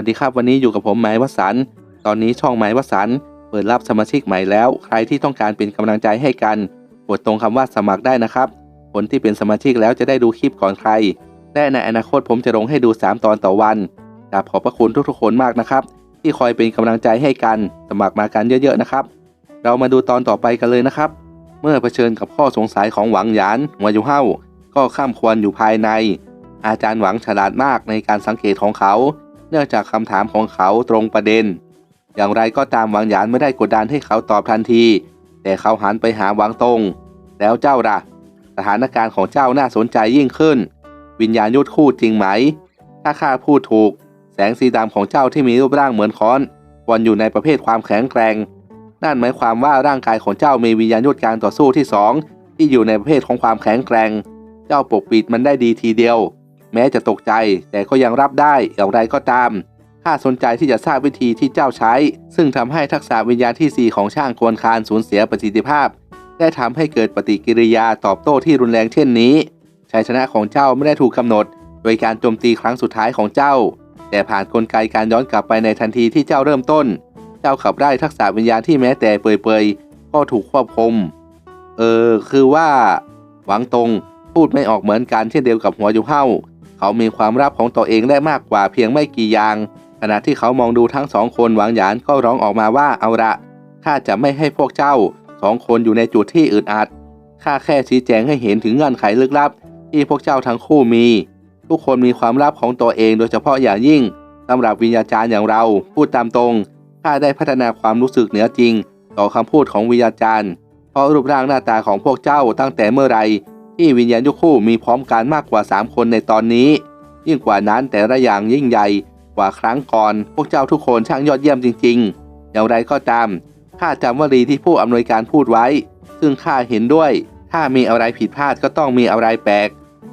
วัสดีครับวันนี้อยู่กับผมหมายวสันตอนนี้ช่องหมายวสันเปิดรับสมาชิกใหม่แล้ว ใครที่ต้องการเป็นกำลังใจให้กันกดตรงคำว่าสมัครได้นะครับ คนที่เป็นสมาชิกแล้วจะได้ดูคลิปก่อนใคร และในอนาคตผมจะลงให้ดู 3 ตอนต่อวันกราบขอบพระคุณทุกๆคนมากนะครับ ที่คอยเป็นกำลังใจให้กัน สมัครมากันเยอะๆนะครับ เรามาดูตอนต่อไปกันเลยนะครับ เมื่อเผชิญกับข้อสงสัยของหวังหยานหัวยูเฮาก็ข้ามควรอยู่ภายใน อาจารย์หวังฉลาดมากในการสังเกตของเขา เนื่องจากคำถามของเขาตรงประเด็น อย่างไรก็ตามหวังหยานไม่ได้กดดันให้เขาตอบทันที แต่เขาหันไปหาหวังตง แล้วเจ้าล่ะ สถานการณ์ของเจ้าน่าสนใจยิ่งขึ้น วิญญาณยุทธคู่จริงไหม ถ้าข้าพูดถูก แสงสีดำของเจ้าที่มีรูปร่างเหมือนค้อนวรอยู่ในประเภทความแข็งแกร่ง นั่นหมายความว่าร่างกายของเจ้ามีวิญญาณยุทธการต่อสู้ที่สองที่อยู่ในประเภทของความแข็งแกร่ง เจ้าปกปิดมันได้ดีทีเดียว แม้จะตกใจแต่ก็ยังรับได้อย่างไรก็ตาม ข้าสนใจที่จะทราบวิธีที่เจ้าใช้ ซึ่งทำให้ทักษะวิญญาณที่ 4 ของช่างควรคานสูญเสียประสิทธิภาพ ได้ทำให้เกิดปฏิกิริยาตอบโต้ที่รุนแรงเช่นนี้ ชัยชนะของเจ้าไม่ได้ถูกกำหนด โดยการโจมตีครั้งสุดท้ายของเจ้า แต่ผ่านนกลไกการย้อนกลับไปในทันทีที่เจ้าเริ่มต้น เจ้าขับไล่ทักษะวิญญาณที่แม้แต่เปรยๆก็ถูกควบคุม เออคือว่า หวังตรงพูดไม่ออกเหมือนกันเช่นเดียวกับหัวยูเฮา เขามีความลับของตัวเองได้มากกว่าเพียงไม่กี่อย่าง ขณะที่เขามองดูทั้งสองคนหวังหยานก็ร้องออกมาว่าเอาละข้าจะไม่ให้พวกเจ้าสองคนอยู่ในจุดที่อึดอัดข้าแค่ชี้แจงให้เห็นถึงเงื่อนไขลึกลับ ที่พวกเจ้าทั้งคู่มี ทุกคนมีความลับของตัวเองโดยเฉพาะอย่างยิ่งสำหรับวิญญาจารย์อย่างเราพูดตามตรงข้าได้พัฒนาความรู้สึกเหนือจริง ต่อคำพูดของวิญญาจารย์เพราะรูปร่างหน้าตาของพวกเจ้าตั้งแต่เมื่อไร ที่วิญญาณยุคคู่มีพร้อมกันมากกว่า 3 คนในตอนนี้ ยิ่งกว่านั้นแต่ละอย่างยิ่งใหญ่กว่าครั้งก่อน พวกเจ้าทุกคนช่างยอดเยี่ยมจริง ๆ อย่างไรก็ตามข้าจำวลีที่ผู้อำนวยการพูดไว้ ซึ่งข้าเห็นด้วย ถ้ามีอะไรผิดพลาดก็ต้องมีอะไรแปลก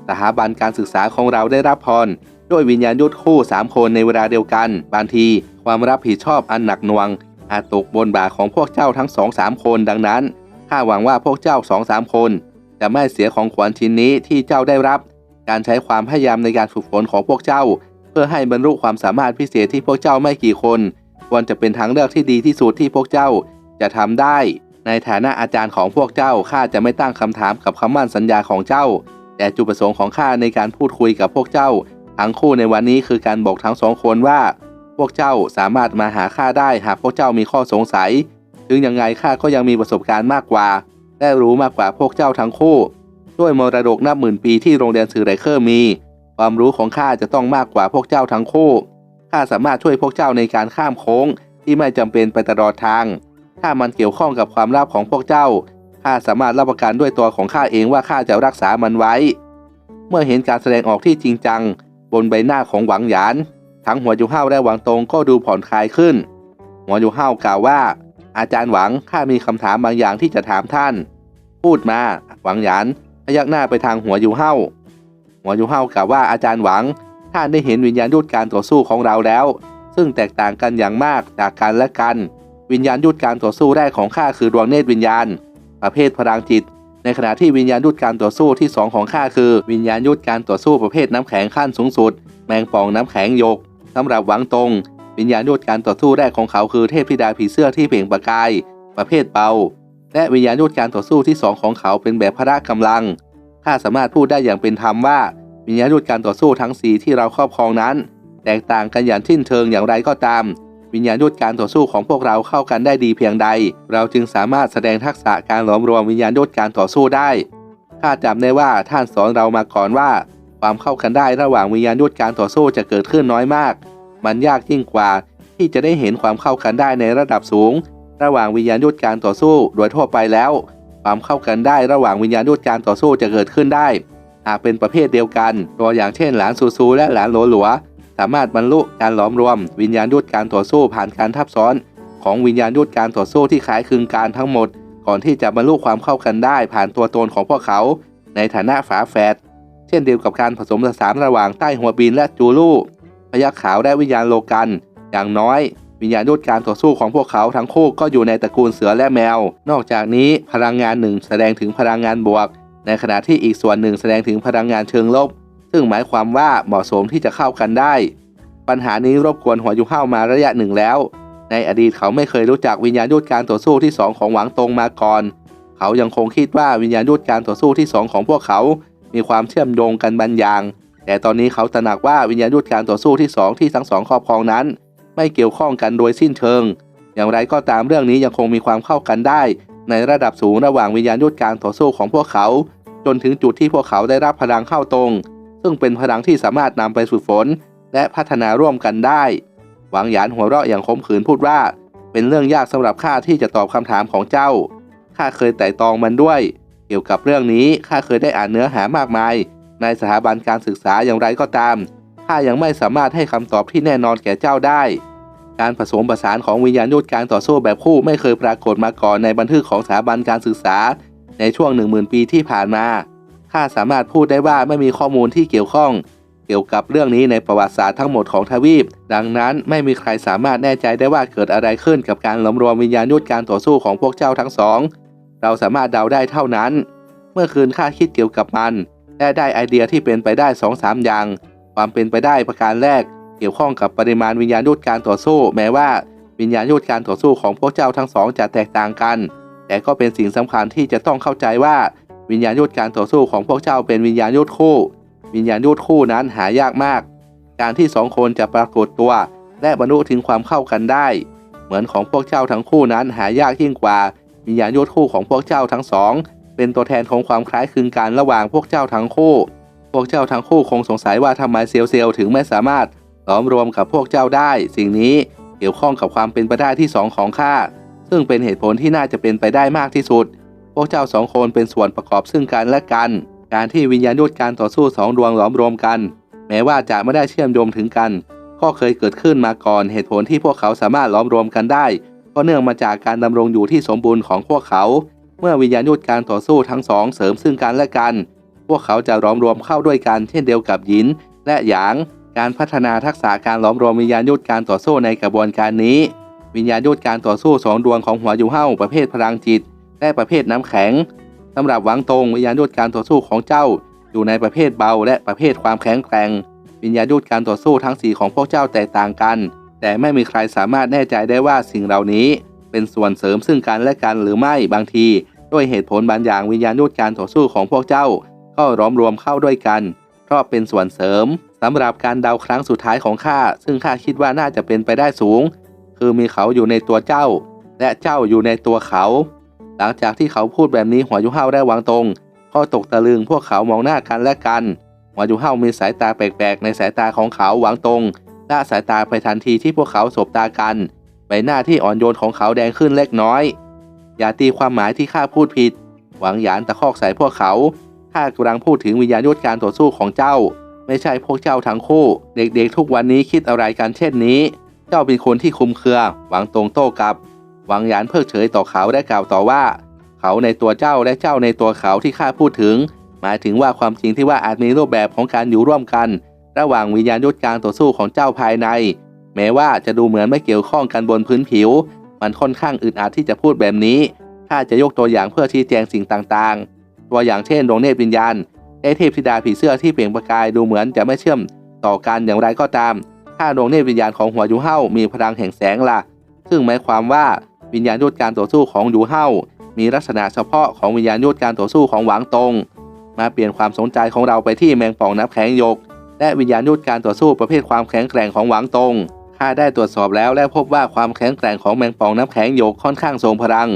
สถาบันการศึกษาของเราได้รับพรด้วยวิญญาณยุทธคู่ 3 คนในเวลาเดียวกัน บางทีความรับผิดชอบอันหนักหน่วง อาจตกบนบ่าของพวกเจ้าทั้งสองสามคนดังนั้นข้าหวังว่าพวกเจ้าสองสามคน จะไม่เสียของขวัญชิ้นนี้ที่เจ้าได้รับ การใช้ความพยายามในการฝึกฝนของพวกเจ้า เพื่อให้บรรลุความสามารถพิเศษที่พวกเจ้าไม่กี่คนควรจะเป็นทางเลือกที่ดีที่สุดที่พวกเจ้าจะทำได้ ในฐานะอาจารย์ของพวกเจ้าข้าจะไม่ตั้งคำถามกับคำมั่นสัญญาของเจ้า แต่จุดประสงค์ของข้าในการพูดคุยกับพวกเจ้า ทั้งคู่ในวันนี้คือการบอกทั้งสองคนว่า พวกเจ้าสามารถมาหาข้าได้หากพวกเจ้ามีข้อสงสัย ถึงยังไงข้าก็ยังมีประสบการณ์มากกว่า ได้รู้มากกว่าพวกเจ้าทั้งคู่ด้วยมรดกนับหมื่นปีที่โรงเรียนสื่อไรเคอร์มี ความรู้ของข้าจะต้องมากกว่าพวกเจ้าทั้งคู่ข้าสามารถช่วยพวกเจ้าในการข้ามโค้งที่ไม่จำเป็นไปตลอดทาง ถ้ามันเกี่ยวข้องกับความลับของพวกเจ้าข้าสามารถรับประกันด้วยตัวของข้าเองว่าข้าจะรักษามันไว้ เมื่อเห็นการแสดงออกที่จริงจัง บนใบหน้าของหวังหยาน ทั้งหัวยูเฮาและหวังตงก็ดูผ่อนคลายขึ้น หัวยูเฮากล่าวว่า อาจารย์หวังข้ามีคำถามบางอย่างที่จะถามท่าน พูดมาหวังหยานพยักหน้าไปทางหัวยูเฮาหัวยูเฮากล่าวว่าอาจารย์หวัง ท่านได้เห็นวิญญาณยุทธการต่อสู้ของเราแล้ว ซึ่งแตกต่างกันอย่างมากจากกันและกัน วิญญาณยุทธการต่อสู้แรกของข้าคือดวงเนตรวิญญาณ ประเภทพลังจิต ในขณะที่วิญญาณยุทธการต่อสู้ที่สองของข้าคือ วิญญาณยุทธการต่อสู้ประเภทน้ำแข็งขั้นสูงสุด แมงป่องน้ำแข็งยกสำหรับหวังตรง วิญญาณยุทธการต่อสู้แรกของเขาคือเทพธิดาผีเสื้อที่เปล่งประกาย ประเภทเบา และวิญญาณยุทธการต่อสู้ที่สองของเขาเป็นแบบพระกำลัง ข้าสามารถพูดได้อย่างเป็นธรรมว่าวิญญาณยุทธการต่อสู้ทั้งสีที่เราครอบครองนั้น แตกต่างกันอย่างทิ้นเทิงอย่างไรก็ตาม วิญญาณยุทธการต่อสู้ของพวกเราเข้ากันได้ดีเพียงใด เราจึงสามารถแสดงทักษะการหลอมรวมวิญญาณยุทธการต่อสู้ได้ข้าจำได้ว่าท่านสอนเรามาก่อนว่า ความเข้ากันได้ระหว่างวิญญาณยุทธการต่อสู้จะเกิดขึ้นน้อยมาก มันยากยิ่งกว่าที่จะได้เห็นความเข้ากันได้ในระดับสูง ระหว่างวิญญาณยุทธการต่อสู้โดยทั่วไปแล้ว ความเข้ากันได้ระหว่างวิญญาณยุทธการต่อสู้จะเกิดขึ้นได้หากเป็นประเภทเดียวกัน ตัวอย่างเช่นหลานซูซูและหลานโหลหลัว สามารถบรรลุการหลอมรวม วิญญาณยุทธการต่อสู้ผ่านการทับซ้อน ของวิญญาณยุทธการต่อสู้ที่คล้ายคลึงกันทั้งหมด ก่อนที่จะบรรลุความเข้ากันได้ ผ่านตัวตนของพวกเขา ในฐานะฝาแฝดเช่นเดียวกับการผสมผสานระหว่างใต้หัวบินและจูลู ยักขาวและวิญญาณโลกัน อย่างน้อย วิญญาณยุทธการต่อสู้ของพวกเขาทั้งคู่ก็อยู่ในตระกูลเสือและแมว นอกจากนี้พลังงานหนึ่งแสดงถึงพลังงานบวก ในขณะที่อีกส่วนหนึ่งแสดงถึงพลังงานเชิงลบ ซึ่งหมายความว่าเหมาะสมที่จะเข้ากันได้ ปัญหานี้รบกวนหัวยูเฮ้ามาระยะหนึ่งแล้ว ในอดีตเขาไม่เคยรู้จักวิญญาณยุทธการต่อสู้ที่สองของหวังตงมาก่อนเขายังคงคิดว่าวิญญาณยุทธการต่อสู้ที่สองของพวกเขา มีความเชื่อมโยงกันบางอย่าง แต่ตอนนี้เขาตระหนักว่าวิญญาณยุทธการต่อสู้ที่สองที่ทั้งสองครอบครองนั้น ไม่เกี่ยวข้องกันโดยสิ้นเชิง อย่างไรก็ตามเรื่องนี้ยังคงมีความเข้ากันได้ ในระดับสูงระหว่างวิญญาณยุทธการต่อสู้ของพวกเขา จนถึงจุดที่พวกเขาได้รับพลังเข้าตรง ซึ่งเป็นพลังที่สามารถนำไปฝึกฝน และพัฒนาร่วมกันได้ หวังหยานหัวเราะอย่างขมขื่นพูดว่า เป็นเรื่องยากสำหรับข้าที่จะตอบคำถามของเจ้าข้าเคยไต่ตองมันด้วย เกี่ยวกับเรื่องนี้ข้าเคยได้อ่านเนื้อหามากมาย ในสถาบันการศึกษาอย่างไรก็ตามข้ายังไม่สามารถให้คำตอบที่แน่นอนแก่เจ้าได้ การผสมผสานของวิญญาณยุทธการต่อสู้แบบคู่ไม่เคยปรากฏมาก่อนในบันทึกของสถาบันการศึกษา ในช่วง 10,000 ปีที่ผ่านมาข้าสามารถพูดได้ว่าไม่มีข้อมูลที่เกี่ยวข้อง เกี่ยวกับเรื่องนี้ในประวัติศาสตร์ทั้งหมดของทวีป ดังนั้นไม่มีใครสามารถแน่ใจได้ว่าเกิดอะไรขึ้นกับการลอมรวมวิญญาณยุทธการต่อสู้ของพวกเจ้าทั้งสอง เราสามารถเดาได้เท่านั้น เมื่อคืนข้าคิดเกี่ยวกับมัน และได้ไอเดียที่เป็นไปได้2อสามอย่าง ความเป็นไปได้ประการแรก เกี่ยวข้องกับปริมาณวิญญาณยุทธการต่อสู้ แม้ว่าวิญญาณยุทธการต่อสู้ของพวกเจ้าทั้งสองจะแตกต่างกัน แต่ก็เป็นสิ่งสำคัญที่จะต้องเข้าใจว่าวิญญาณยุทธการต่อสู้ของพวกเจ้าเป็นวิญญาณยุทธคู่ วิญญาณยุทธคู่นั้นหายากมาก การที่สองคนจะปรากฏตัว และบรรลุถึงความเข้ากันได้ เหมือนของพวกเจ้าทั้งคู่นั้นหายากยิ่งกว่าวิญญาณยุทธคู่ของพวกเจ้าทั้งสอง เป็นตัวแทนของความคล้ายคลึงกันระหว่างพวกเจ้าทั้งคู่ พวกเจ้าทั้งคู่คงสงสัยว่าทำไมเซลเซลถึงไม่สามารถหลอมรวมกับพวกเจ้าได้ สิ่งนี้เกี่ยวข้องกับความเป็นไปได้ที่สองของข้าซึ่งเป็นเหตุผลที่น่าจะเป็นไปได้มากที่สุด พวกเจ้าสองคนเป็นส่วนประกอบซึ่งกันและกัน การที่วิญญาณยุทธการต่อสู้สองดวงหลอมรวมกัน แม้ว่าจะไม่ได้เชื่อมโยงถึงกัน ก็เคยเกิดขึ้นมาก่อน เหตุผลที่พวกเขาสามารถล้อมรวมกันได้ ก็เนื่องมาจากการดำรงอยู่ที่สมบูรณ์ของพวกเขา เมื่อวิญญาณยุทธการต่อสู้ทั้งสองเสริมซึ่งกันและกัน พวกเขาจะล้อมรวมเข้าด้วยกันเช่นเดียวกับหยิน และหยาง การพัฒนาทักษะการล้อมรวมวิญญาณยุทธการต่อสู้ในกระบวนการนี้ วิญญาณยุทธการต่อสู้สองดวงของหัวยูเฮ้าประเภทพลังจิต และประเภทน้ำแข็งสำหรับหวังตรงวิญญาณยุทธการต่อสู้ของเจ้า อยู่ในประเภทเบาและประเภทความแข็งแกร่ง วิญญาณยุทธการต่อสู้ทั้งสีของพวกเจ้าแตกต่างกัน แต่ไม่มีใครสามารถแน่ใจได้ว่าสิ่งเหล่านี้ เป็นส่วนเสริมซึ่งกันและกันหรือไม่บางที ด้วยเหตุผลบางอย่างวิญญาณยุทธการต่อสู้ของพวกเจ้า ก็ร้อมรวมเข้าด้วยกัน เพราะเป็นส่วนเสริมสำหรับการเดาครั้งสุดท้ายของข้าซึ่งข้าคิดว่าน่าจะเป็นไปได้สูง คือมีเขาอยู่ในตัวเจ้า และเจ้าอยู่ในตัวเขา หลังจากที่เขาพูดแบบนี้หัวยุห้าได้วางตรงก็ตกตะลึงพวกเขามองหน้ากันและกันหัวยูเฮามีสายตาแปลกๆ ในสายตาของเขาวังตรงละสายตาไปทันทีที่พวกเขาสบตากัน ใบหน้าที่อ่อนโยนของเขาแดงขึ้นเล็กน้อย อย่าตีความหมายที่ข้าพูดผิด หวังหยานตะคอกใส่พวกเขาข้ากำลังพูดถึงวิญญาณยุทธการต่อสู้ของเจ้า ไม่ใช่พวกเจ้าทั้งคู่ เด็กๆ ทุกวันนี้คิดอะไรกันเช่นนี้ เจ้าเป็นคนที่คุมเครือ หวังตรงโต้กลับ หวังหยานเพิกเฉยต่อเขาและกล่าวต่อว่า เขาในตัวเจ้าและเจ้าในตัวเขาที่ข้าพูดถึง หมายถึงว่าความจริงที่ว่าอาจมีรูปแบบของการอยู่ร่วมกัน ระหว่างวิญญาณยุทธการต่อสู้ของเจ้าภายใน แม้ว่าจะดูเหมือนไม่เกี่ยวข้องกันบนพื้นผิว มันค่อนข้างอึดอัดที่จะพูดแบบนี้ข้าจะยกตัวอย่างเพื่อชี้แจงสิ่งต่างๆ ตัวอย่างเช่นดวงเนตรวิญญาณและเทพธิดาผีเสื้อที่เปล่งประกายดูเหมือนจะไม่เชื่อมต่อกันอย่างไรก็ตาม ถ้าดวงเนตรวิญญาณของหัวยูเฮามีพลังแห่งแสงล่ะ ซึ่งหมายความว่าวิญญาณยุทธการต่อสู้ของยูเฮามีลักษณะเฉพาะของวิญญาณยุทธการต่อสู้ของหวังตง มาเปลี่ยนความสนใจของเราไปที่แมงป่องน้ำแข็งยก และวิญญาณยุทธการต่อสู้ประเภทความแข็งแกร่งของหวังตง ข้าได้ตรวจสอบแล้วและพบว่าความแข็งแกร่งของแมงป่องน้ำแข็งหยกค่อนข้างทรงพลัง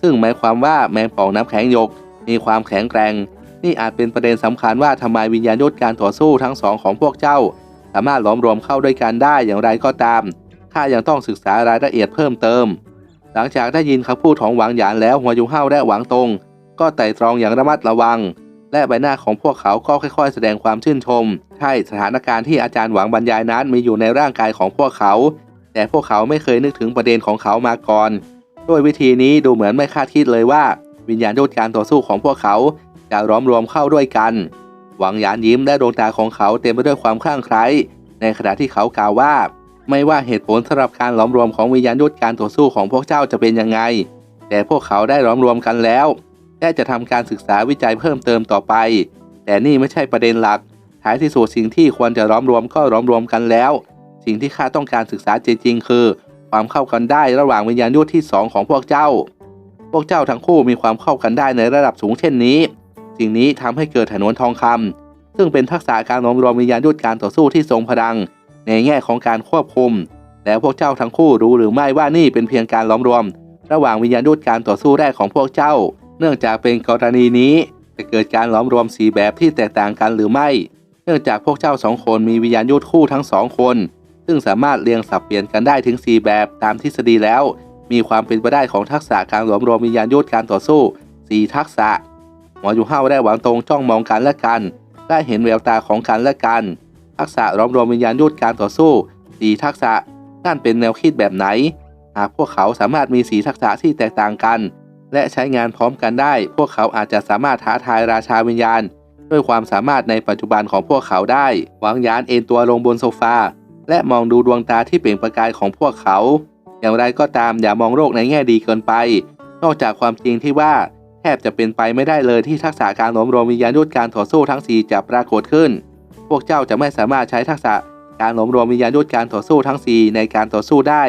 ซึ่งหมายความว่าแมงป่องน้ำแข็งหยก มีความแข็งแกร่ง นี่อาจเป็นประเด็นสำคัญว่าทำไมวิญญาณยุทธการต่อสู้ทั้งสองของพวกเจ้า สามารถหลอมรวมเข้าด้วยกันได้อย่างไรก็ตามข้ายังต้องศึกษารายละเอียดเพิ่มเติม หลังจากได้ยินคำพูดของหวังหยานแล้วหัวยุงเฮาและหวังตง ก็ไต่ตรองอย่างระมัดระวัง และใบหน้าของพวกเขาก็ค่อยๆ แสดงความชื่นชม ใช่สถานการณ์ที่อาจารย์หวังบรรยายนั้นมีอยู่ในร่างกายของพวกเขา แต่พวกเขาไม่เคยนึกถึงประเด็นของเขามาก่อนด้วยวิธีนี้ดูเหมือนไม่คาดคิดเลยว่า วิญญาณยุทธการต่อสู้ของพวกเขาจะร้อมรวมเข้าด้วยกัน หวังหยานยิ้มและดวงตาของเขาเต็มไปด้วยความคลั่งไคล้ในขณะที่เขากล่าวว่า ไม่ว่าเหตุผลสำหรับการล้อมรวมของวิญญาณยุทธการต่อสู้ของพวกเจ้าจะเป็นยังไง แต่พวกเขาได้ล้อมรวมกันแล้ว และจะทำการศึกษาวิจัยเพิ่มเติมต่อไป แต่นี่ไม่ใช่ประเด็นหลัก ท้ายที่สุดสิ่งที่ควรจะล้อมรวมก็ล้อมรวมกันแล้ว สิ่งที่ข้าต้องการศึกษาจริงๆ คือ ความเข้ากันได้ระหว่างวิญญาณยุทธที่สองของพวกเจ้า พวกเจ้าทั้งคู่มีความเข้ากันได้ในระดับสูงเช่นนี้ สิ่งนี้ทำให้เกิดถนนทองคำซึ่งเป็นทักษะการรวมรวมวิญญาณยุทธการต่อสู้ที่ทรงพลัง ในแง่ของการควบคุมแต่พวกเจ้าทั้งคู่รู้หรือไม่ว่านี่เป็นเพียงการล้อมรวม ระหว่างวิญญาณยุทธการต่อสู้แรกของพวกเจ้า เนื่องจากเป็นกรณีนี้จะเกิดการล้อมรวมสีแบบที่แตกต่างกันหรือไม่ เนื่องจากพวกเจ้าสองคนมีวิญญาณยุทธคู่ทั้งสองคน ซึ่งสามารถเรียงสับเปลี่ยนกันได้ถึง 4 แบบตามทฤษฎีแล้ว มีความเป็นไปได้ของทักษะการรวมรวมวิญญาณยุทธการต่อสู้ 4 ทักษะ หมออยู่ห้าวและหวังตรงจ้องมองกันและกัน ได้เห็นแววตาของกันและกัน ทักษะรวมรวมวิญญาณยุทธการต่อสู้4ทักษะนั่นเป็นแนวคิดแบบไหน หากพวกเขาสามารถมี4ทักษะที่แตกต่างกัน และใช้งานพร้อมกันได้ พวกเขาอาจจะสามารถท้าทายราชาวิญญาณ ด้วยความสามารถในปัจจุบันของพวกเขาได้ หวังยานเอนตัวลงบนโซฟา และมองดูดวงตาที่เปล่งประกายของพวกเขา อย่างไรก็ตามอย่ามองโลกในแง่ดีเกินไป นอกจากความจริงที่ว่าแทบจะเป็นไปไม่ได้เลยที่ทักษะการหลอมรวมวิญญาณยุทธการต่อสู้ทั้ง 4 จะปรากฏขึ้น พวกเจ้าจะไม่สามารถใช้ทักษะการหลอมรวมวิญญาณยุทธการต่อสู้ทั้ง 4 ในการต่อสู้ได้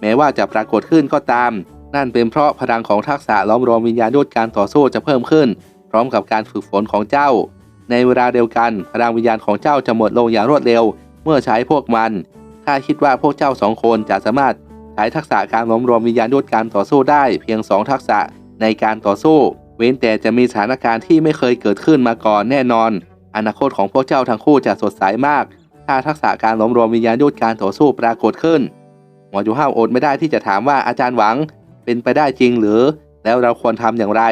แม้ว่าจะปรากฏขึ้นก็ตาม นั่นเป็นเพราะพลังของทักษะล้อมรวมวิญญาณยุทธการต่อสู้จะเพิ่มขึ้น พร้อมกับการฝึกฝนของเจ้า ในเวลาเดียวกันพลังวิญญาณของเจ้าจะหมดลงอย่างรวดเร็ว เมื่อใช้พวกมันข้าคิดว่าพวกเจ้าสองคนจะสามารถใช้ทักษะการล้อมรวมวิญญาณยุทธการต่อสู้ได้ เพียง 2 ทักษะในการต่อสู้ เว้นแต่จะมีสถานการณ์ที่ไม่เคยเกิดขึ้นมาก่อนแน่นอน อนาคตของพวกเจ้าทั้งคู่จะสดใสมาก ถ้าทักษะการล้อมรวมวิญญาณยุทธการต่อสู้ปรากฏขึ้น หมอจูห้าวอดไม่ได้ที่จะถามว่าอาจารย์หวัง เป็นไปได้จริงหรือ แล้วเราควรทำอย่างไร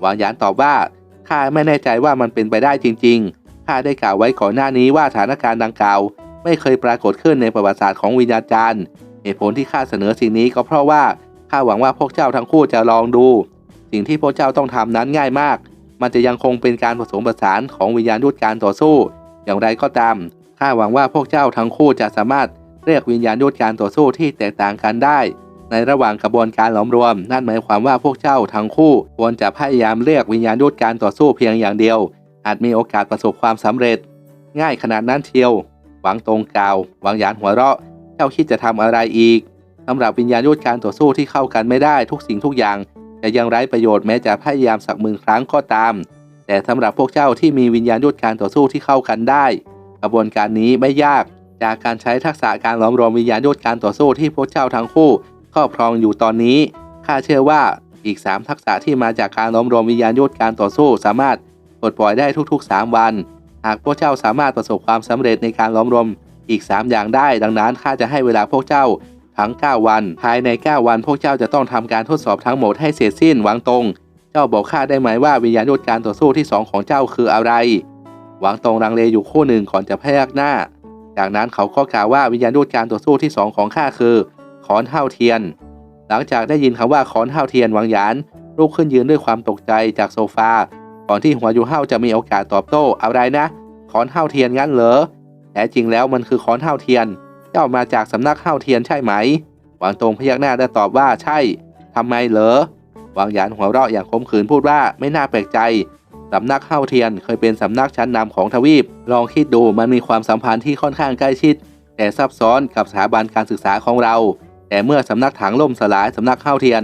หวังหยานตอบว่าข้าไม่แน่ใจว่ามันเป็นไปได้จริง ๆข้าได้กล่าวไว้ก่อนหน้านี้ว่าสถานการณ์ดังกล่าว ไม่เคยปรากฏขึ้นในประวัติศาสตร์ของวิญญาจารย์เหตุผลที่ข้าเสนอสิ่งนี้ก็เพราะว่าข้าหวังว่าพวกเจ้าทั้งคู่จะลองดู สิ่งที่พวกเจ้าต้องทำนั้นง่ายมาก มันจะยังคงเป็นการผสมผสานของวิญญาณยุทธการต่อสู้ อย่างไรก็ตามข้าหวังว่าพวกเจ้าทั้งคู่จะสามารถเรียกวิญญาณยุทธการต่อสู้ที่แตกต่างกันได้ ในระหว่างกระบวนการหลอมรวม นั่นหมายความว่าพวกเจ้าทั้งคู่ ควรจะพยายามเรียกวิญญาณยุทธการต่อสู้เพียงอย่างเดียว อาจมีโอกาสประสบความสำเร็จ ง่ายขนาดนั้นเชียว หวังตรงกล่าว หวังหยานหัวเราะ เจ้าคิดจะทำอะไรอีกสำหรับวิญญาณยุทธการต่อสู้ที่เข้ากันไม่ได้ทุกสิ่งทุกอย่าง จะยังไร้ประโยชน์แม้จะพยายามสักหมื่นครั้งก็ตาม แต่สำหรับพวกเจ้าที่มีวิญญาณยุทธการต่อสู้ที่เข้ากันได้ กระบวนการนี้ไม่ยาก จากการใช้ทักษะการหลอมรวมวิญญาณยุทธการต่อสู้ที่พวกเจ้าทั้งคู่ ครอบครองอยู่ตอนนี้ข้าเชื่อว่าอีก 3 ทักษะที่มาจากการหลอมรวมวิญญาณยุทธการต่อสู้ สามารถปลดปล่อยได้ทุก ๆ 3 วัน หากพวกเจ้าสามารถประสบความสำเร็จในการล้อมรวมอีก 3 อย่างได้ ดังนั้นข้าจะให้เวลาพวกเจ้าทั้ง 9 วัน ภายใน 9 วันพวกเจ้าจะต้องทำการทดสอบทั้งหมดให้เสร็จสิ้นหวังตรง เจ้าบอกข้าได้ไหมว่าวิญญาณยุทธการต่อสู้ที่ 2 ของเจ้าคืออะไร หวังตรงรังเลอยู่คู่หนึ่งก่อนจะพยักหน้า จากนั้นเขาก็กล่าวว่าวิญญาณยุทธการต่อสู้ที่ 2 ของข้าคือ ขอนเท่าเทียน หลังจากได้ยินคำว่าขอนเท่าเทียนหวังหยานลุกขึ้นยืนด้วยความตกใจจากโซฟา ก่อนที่หัวยูเฮาจะมีโอกาสตอบโต้อะไรนะ ขอนเท่าเทียนงั้นเหรอแท้จริงแล้วมันคือขอนเท่าเทียน เจ้ามาจากสำนักเท่าเทียนใช่ไหม หวังตรงพยักหน้าและตอบว่าใช่ทำไมเหรอหวังหยานหัวเราะอย่างคมขืนพูดว่าไม่น่าแปลกใจสำนักเท่าเทียนเคยเป็นสำนักชั้นนำของทวีป ลองคิดดูมันมีความสัมพันธ์ที่ค่อนข้างใกล้ชิด แต่ซับซ้อนกับสถาบันการศึกษาของเรา แต่เมื่อสำนักถังล่มสลายสำนักเข้าเทียน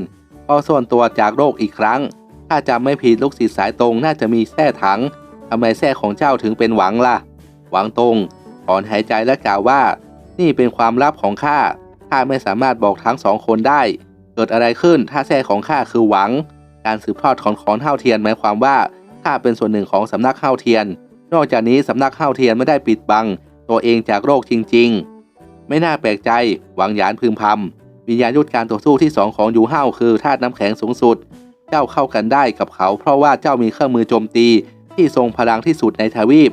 ก็ส่วนตัวจากโลกอีกครั้ง ถ้าจำไม่ผิดลูกศิษย์สายตรงน่าจะมีแท่ถังทำไมแท่ของเจ้าถึงเป็นหวังล่ะ หวังตรงถอนหายใจและกล่าวว่า นี่เป็นความลับของข้าข้าไม่สามารถบอกทั้งสองคนได้ เกิดอะไรขึ้นถ้าแท่ของข้าคือหวัง การสืบทอดของขอนเท่าเทียนหมายความว่าข้าเป็นส่วนหนึ่งของสำนักเข้าเทียน นอกจากนี้สำนักเข้าเทียนไม่ได้ปิดบัง ตัวเองจากโลกจริง ๆ ไม่น่าแปลกใจ หวังหยานพึมพำวิญญาณยุทธการต่อสู้ที่สองของยูเฮาคือธาตุน้ำแข็งสูงสุด เจ้าเข้ากันได้กับเขา เพราะว่าเจ้ามีเครื่องมือโจมตี ที่ทรงพลังที่สุดในทวีป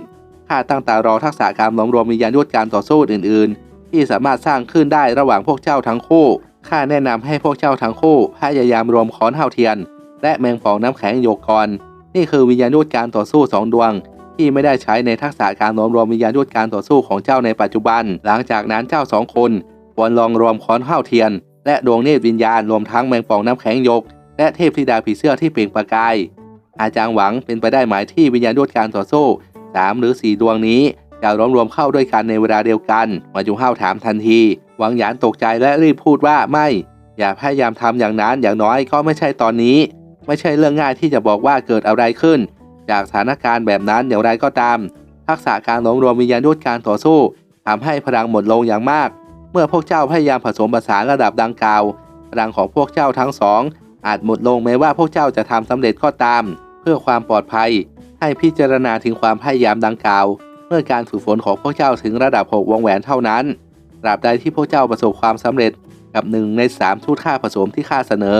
ข้าตั้งตารอทักษะการหลอมรวมวิญญาณยุทธการต่อสู้อื่น ๆ ที่สามารถสร้างขึ้นได้ระหว่างพวกเจ้าทั้งคู่ข้าแนะนำให้พวกเจ้าทั้งคู่พยายามรวมค้อนเฮาเทียน และแมงป่องน้ำแข็งโยกกรนี่คือวิญญาณยุทธการต่อสู้สองดวง ที่ไม่ได้ใช้ในทักษะการหลอมรวมวิญญาณยุทธการต่อสู้ของเจ้าในปัจจุบัน หลังจากนั้นเจ้าสองคนควรลองรวมค้อนเฮาเทียน และดวงเนตรวิญญาณรวมทั้งแมงป่องน้ำแข็งยก และเทพธิดาผีเสื้อที่เปล่งประกาย อาจารย์หวังเป็นไปได้หมายที่วิญญาณยุทธการต่อสู้สามหรือสี่ดวงนี้จะรวมรวมเข้าด้วยกันในเวลาเดียวกันหวายูเฮาถามทันทีหวังหยานตกใจและรีบพูดว่าไม่อย่าพยายามทำอย่างนั้นอย่างน้อยก็ไม่ใช่ตอนนี้ ไม่ใช่เรื่องง่ายที่จะบอกว่าเกิดอะไรขึ้น จากสถานการณ์แบบนั้นอย่างไรก็ตาม ทักษะการหลอมรวมวิญญาณยุทธการต่อสู้ทำให้พลังหมดลงอย่างมาก เมื่อพวกเจ้าพยายามผสมผสานระดับดังกล่าวพลังของพวกเจ้าทั้งสอง อาจหมดลงแม้ว่าพวกเจ้าจะทำสำเร็จก็ตาม เพื่อความปลอดภัย ให้พิจารณาถึงความพยายามดังกล่าว เมื่อการฝึกฝนของพวกเจ้าถึงระดับ6วงแหวนเท่านั้นตราบใดที่พวกเจ้าประสบความสำเร็จกับหนึ่งใน3ชุดค่าผสมที่ข้าเสนอ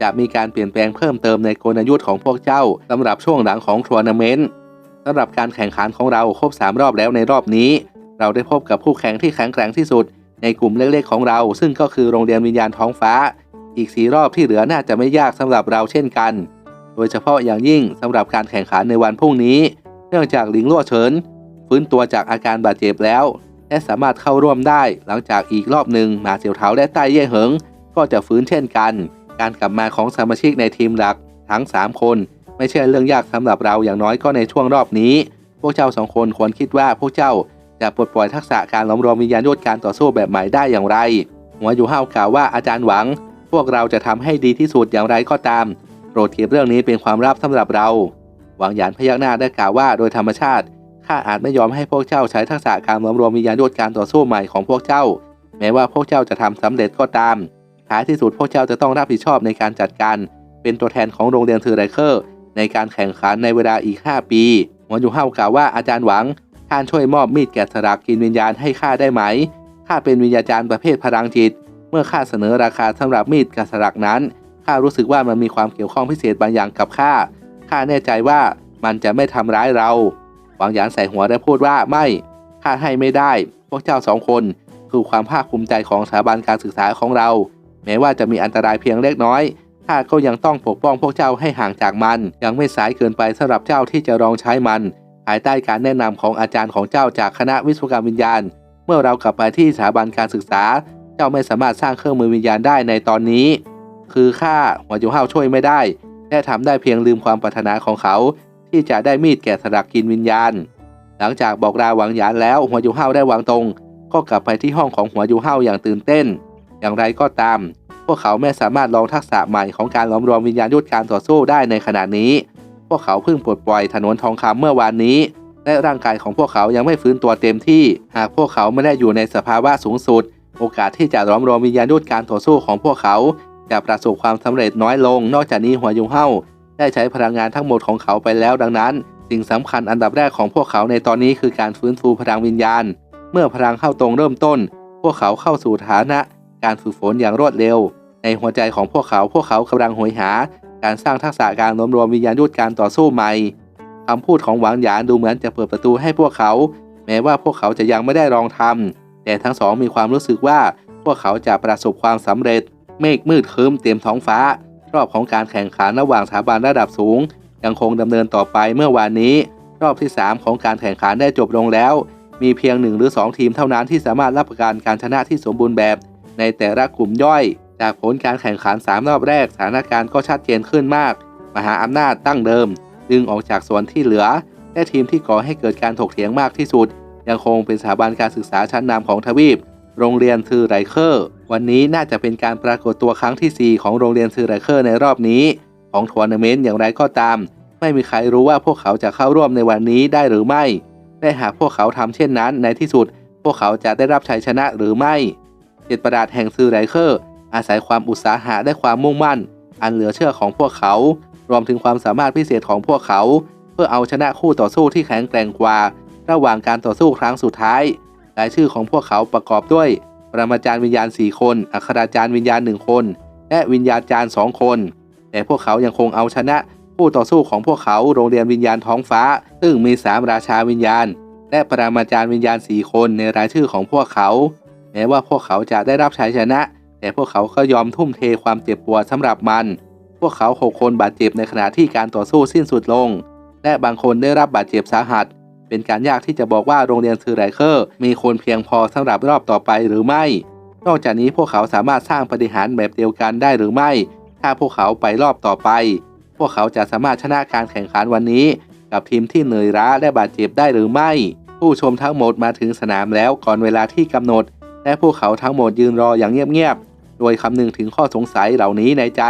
จะมีการเปลี่ยนแปลงเพิ่มเติมในกลยุทธ์ของพวกเจ้าสำหรับช่วงหลังของทัวร์นาเมนต์สำหรับการแข่งขันของเราครบ 3 รอบแล้วในรอบนี้ เราได้พบกับผู้แข่งที่แข็งแกร่งที่สุด ในกลุ่มเล็กๆของเรา ซึ่งก็คือโรงเรียนวิญญาณท้องฟ้า อีกสีรอบที่เหลือน่าจะไม่ยากสำหรับเราเช่นกัน โดยเฉพาะอย่างยิ่งสำหรับการแข่งขันในวันพรุ่งนี้ เนื่องจากหลิงล่วเฉินฟื้นตัวจากอาการบาดเจ็บแล้ว และสามารถเข้าร่วมได้ หลังจากอีกรอบหนึ่งมาเสี่ยวเถาและใต้เย่เหิง ก็จะฟื้นเช่นกัน การกลับมาของสมาชิกในทีมหลักทั้ง 3 คน ไม่ใช่เรื่องยากสำหรับเราอย่างน้อยก็ในช่วงรอบนี้ พวกเจ้าสองคนควรคิดว่าพวกเจ้าจะปลดปล่อยทักษะการล้อมรวมวิญญาณยุทธการต่อสู้แบบใหม่ได้อย่างไร หัวอยู่ห้าวกล่าวว่าอาจารย์หวัง พวกเราจะทำให้ดีที่สุดอย่างไรก็ตาม โปรดเก็บเรื่องนี้เป็นความลับสำหรับเรา หวังหยานพยักหน้าได้กล่าวว่าโดยธรรมชาติข้าอาจไม่ยอมให้พวกเจ้าใช้ทักษะการหลอมรวมวิญญาณยุทธการต่อสู้ใหม่ของพวกเจ้า แม้ว่าพวกเจ้าจะทำสำเร็จก็ตาม ท้ายที่สุดพวกเจ้าจะต้องรับผิดชอบในการจัดการ เป็นตัวแทนของโรงเรียนเทอร์ไรเคอร์ ในการแข่งขันในเวลาอีก 5 ปีหมอยูเฮากล่าวว่าอาจารย์หวังท่านช่วยมอบมีดแกะสลักกินวิญญาณให้ข้าได้ไหมข้าเป็นวิญญาจารย์ประเภทพลังจิต เมื่อข้าเสนอราคาสำหรับมีดแกะสลักนั้นข้ารู้สึกว่ามันมีความเกี่ยวข้องพิเศษบางอย่างกับข้าข้าแน่ใจว่ามันจะไม่ทำร้ายเราหวังหยานใส่หัวและพูดว่าไม่ข้าให้ไม่ได้ พวกเจ้าสองคนคือความภาคภูมิใจของสถาบันการศึกษาของเรา แม้ว่าจะมีอันตรายเพียงเล็กน้อยข้าก็ยังต้องปกป้องพวกเจ้าให้ห่างจากมัน ยังไม่สายเกินไปสำหรับเจ้าที่จะลองใช้มัน ภายใต้การแนะนำของอาจารย์ของเจ้าจากคณะวิศวกรรมวิญญาณ เมื่อเรากลับไปที่สถาบันการศึกษา เจ้าไม่สามารถสร้างเครื่องมือวิญญาณได้ในตอนนี้ คือข้าหัวจูเฮาช่วยไม่ได้และทำได้เพียงลืมความปรารถนาของเขา ที่จะได้มีดแกะสลักกินวิญญาณ หลังจากบอกลาหวังหยานแล้วหัวยูเฮาได้วางตรง ก็กลับไปที่ห้องของหัวยูเฮาอย่างตื่นเต้น อย่างไรก็ตาม พวกเขาไม่สามารถลองทักษะใหม่ของการล้อมรวมวิญญาณยุทธการต่อสู้ได้ในขณะนี้ พวกเขาเพิ่งปลดปล่อยถนนทองคำเมื่อวานนี้ และร่างกายของพวกเขายังไม่ฟื้นตัวเต็มที่ หากพวกเขาไม่ได้อยู่ในสภาวะสูงสุด โอกาสที่จะล้อมรวมวิญญาณยุทธการต่อสู้ของพวกเขา จะประสบความสำเร็จน้อยลง นอกจากนี้หัวยูเฮาได้ใช้พลังงานทั้งหมดของเขาไปแล้วดังนั้น สิ่งสำคัญอันดับแรกของพวกเขาในตอนนี้คือการฟื้นฟูพลังวิญญาณ เมื่อพลังเข้าตรงเริ่มต้น พวกเขาเข้าสู่ฐานะ การฝึกฝนอย่างรวดเร็ว ในหัวใจของพวกเขาพวกเขากำลังโหยหา การสร้างทักษะการรวมรวมวิญญาณยุทธการต่อสู้ใหม่คำพูดของหวังหยานดูเหมือนจะเปิดประตูให้พวกเขา แม้ว่าพวกเขาจะยังไม่ได้ลองทำแต่ทั้งสองมีความรู้สึกว่าพวกเขาจะประสบความสำเร็จ เมฆมืดครึ้มเต็มท้องฟ้า รอบของการแข่งขันระหว่างสถาบันระดับสูง ยังคงดำเนินต่อไปเมื่อวานนี้ รอบที่ 3 ของการแข่งขันได้จบลงแล้ว มีเพียงหนึ่งหรือ 2 ทีมเท่านั้นที่สามารถรับประกันการชนะที่สมบูรณ์แบบ ในแต่ละกลุ่มย่อย จากผลการแข่งขัน 3 รอบแรกสถานการณ์ก็ชัดเจนขึ้นมาก มหาอำนาจตั้งเดิม ดึงออกจากส่วนที่เหลือ และทีมที่ก่อให้เกิดการถกเถียงมากที่สุด ยังคงเป็นสถาบันการศึกษาชั้นนำของทวีป โรงเรียนทือไรเคอร์ วันนี้น่าจะเป็นการปรากฏตัวครั้งที่ 4 ของโรงเรียนทือไรเคอร์ในรอบนี้ ของทัวร์นาเมนต์อย่างไรก็ตาม ไม่มีใครรู้ว่าพวกเขาจะเข้าร่วมในวันนี้ได้หรือไม่และหากพวกเขาทำเช่นนั้นในที่สุด พวกเขาจะได้รับชัยชนะหรือไม่ เจ็ดประดาษแห่งซือไรเคอร์ อาศัยความอุตสาหะและความมุ่งมั่น อันเหลือเชื่อของพวกเขา รวมถึงความสามารถพิเศษของพวกเขา เพื่อเอาชนะคู่ต่อสู้ที่แข็งแกร่งกว่า ระหว่างการต่อสู้ครั้งสุดท้ายรายชื่อของพวกเขาประกอบด้วย ปรมาจารย์วิญญาณ 4 คน อัคราจารย์วิญญาณ 1 คน และวิญญาจารย์ 2 คน แต่พวกเขายังคงเอาชนะคู่ต่อสู้ของพวกเขาโรงเรียนวิญญาณท้องฟ้า ซึ่งมี 3 ราชาวิญญาณ และปรมาจารย์วิญญาณ 4 คนในรายชื่อของพวกเขา ม้ว่าพวกเขาจะได้รับชัยชนะ แต่พวกเขาก็ยอมทุ่มเทความเจ็บปวดสำหรับมัน พวกเขาหกคนบาดเจ็บในขณะที่การต่อสู้สิ้นสุดลง และบางคนได้รับบาดเจ็บสาหัส เป็นการยากที่จะบอกว่าโรงเรียนซือไรเคอร์ มีคนเพียงพอสำหรับรอบต่อไปหรือไม่ นอกจากนี้พวกเขาสามารถสร้างปฏิหารแบบเดียวกันได้หรือไม่ ถ้าพวกเขาไปรอบต่อไป พวกเขาจะสามารถชนะการแข่งขันวันนี้ กับทีมที่เหนื่อยล้าและบาดเจ็บได้หรือไม่ ผู้ชมทั้งหมดมาถึงสนามแล้วก่อนเวลาที่กำหนด และพวกเขาทั้งหมดยืนรออย่างเงียบๆ โดยคำนึงถึงข้อสงสัยเหล่านี้ในใจ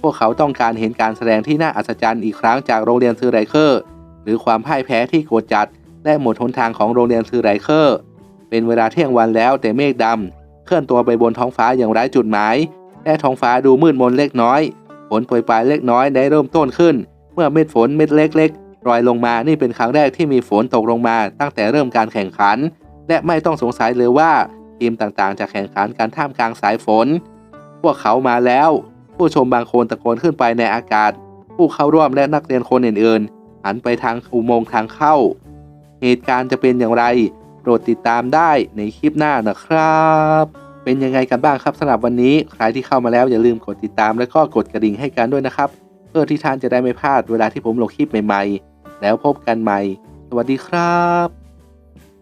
พวกเขาต้องการเห็นการแสดงที่น่าอัศจรรย์อีกครั้งจากโรงเรียนซือไรเคอร์ หรือความพ่ายแพ้ที่โกรธจัด และหมดหนทางของโรงเรียนซือไรเคอร์ เป็นเวลาเที่ยงวันแล้วแต่เมฆดำเคลื่อนตัวไปบนท้องฟ้าอย่างไร้จุดหมาย และท้องฟ้าดูมืดมนเล็กน้อย ฝนโปรยปลายเล็กน้อยได้เริ่มต้นขึ้น เมื่อเม็ดฝนเม็ดเล็กๆรอยลงมานี่เป็นครั้งแรกที่มีฝนตกลงมาตั้งแต่เริ่มการแข่งขัน และไม่ต้องสงสัยเลยว่า ทีมต่างๆ จะแข่งขันกันท่ามกลางสายฝน พวกเขามาแล้ว ผู้ชมบางคนตะโกนขึ้นไปในอากาศ ผู้เข้าร่วมและนักเรียนคนอื่นๆ หันไปทางอุโมงค์ทางเข้า เหตุการณ์จะเป็นอย่างไรโปรดติดตามได้ในคลิปหน้านะครับ เป็นยังไงกันบ้างครับสำหรับวันนี้ ใครที่เข้ามาแล้วอย่าลืมกดติดตามและก็กดกระดิ่งให้กันด้วยนะครับ เพื่อที่ท่านจะได้ไม่พลาดเวลาที่ผมลงคลิปใหม่ๆ แล้วพบกันใหม่ สวัสดีครับ